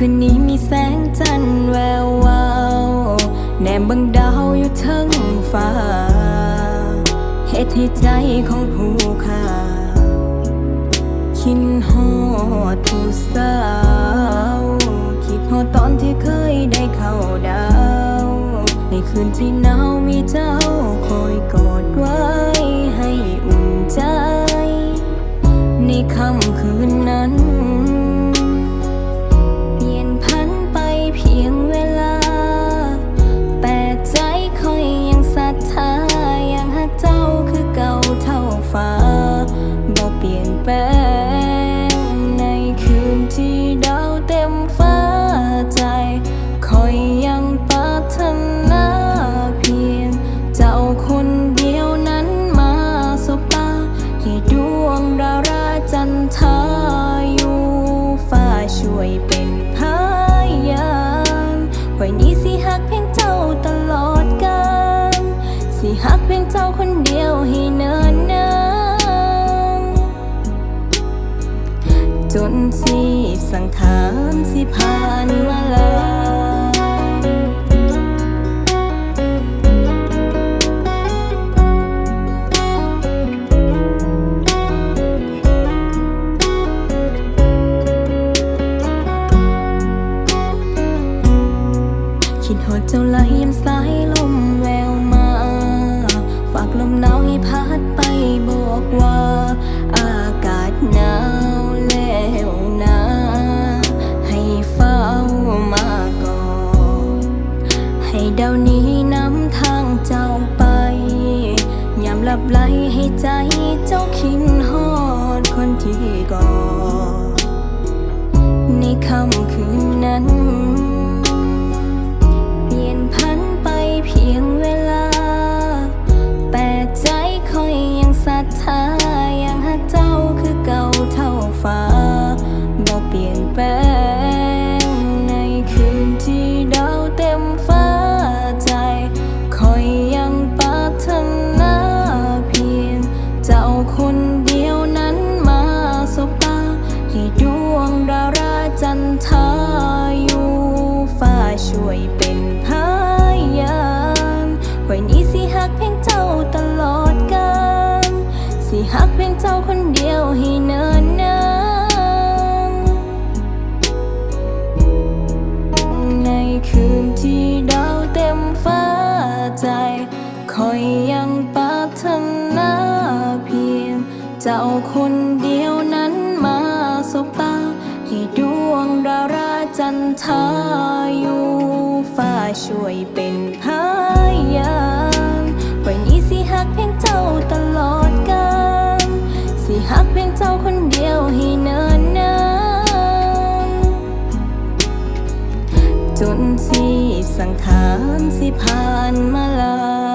คืนนี้มีแสงจันทร์แวววาวแนมบังดาวอยู่เทิงฟ้าเหตุให้ใจของผู้ค่าคิดฮอดผู้สาว คิดฮอดตอนที่เคยได้เข้าดาว ในคืนที่หนาวมีเจ้าคอ ไวยเป็นพยานไว้นี้สิหักเพียงเจ้าตลอดกาลสิหักเพียงเจ้าคนเดียวให้เนินนานจนสิสังขารสิผ่านมาลา เจ้าไหลยามสายลมแววมา ฝากลมหนาวให้พัดไปบอกว่า อากาศหนาวแล้วนะให้เฝ้ามาก่อนให้ดาวนี้นำทางเจ้าไปยามหลับไหลให้ใจเจ้าคิดฮอดคนที่ก่อนใน ช่วยเป็นพยานไว้นี้สิหักเพียงเจ้าตลอดกาลสิหักเพียงเจ้าคนเดียวให้เนินนานในคืนที่ดาวเต็มฟ้าใจ คอยยังปรารถนาเพียง เจ้าคนเดียวนั้นมาสบตา จันทาอยู่ฟ้าช่วยเป็นพยานว้นี้สิหักเพียงเจ้าตลอดกาลสิหักเพียงเจ้าคนเดียวให้เนินนานจนสีสังขารสิผ่านมาลาย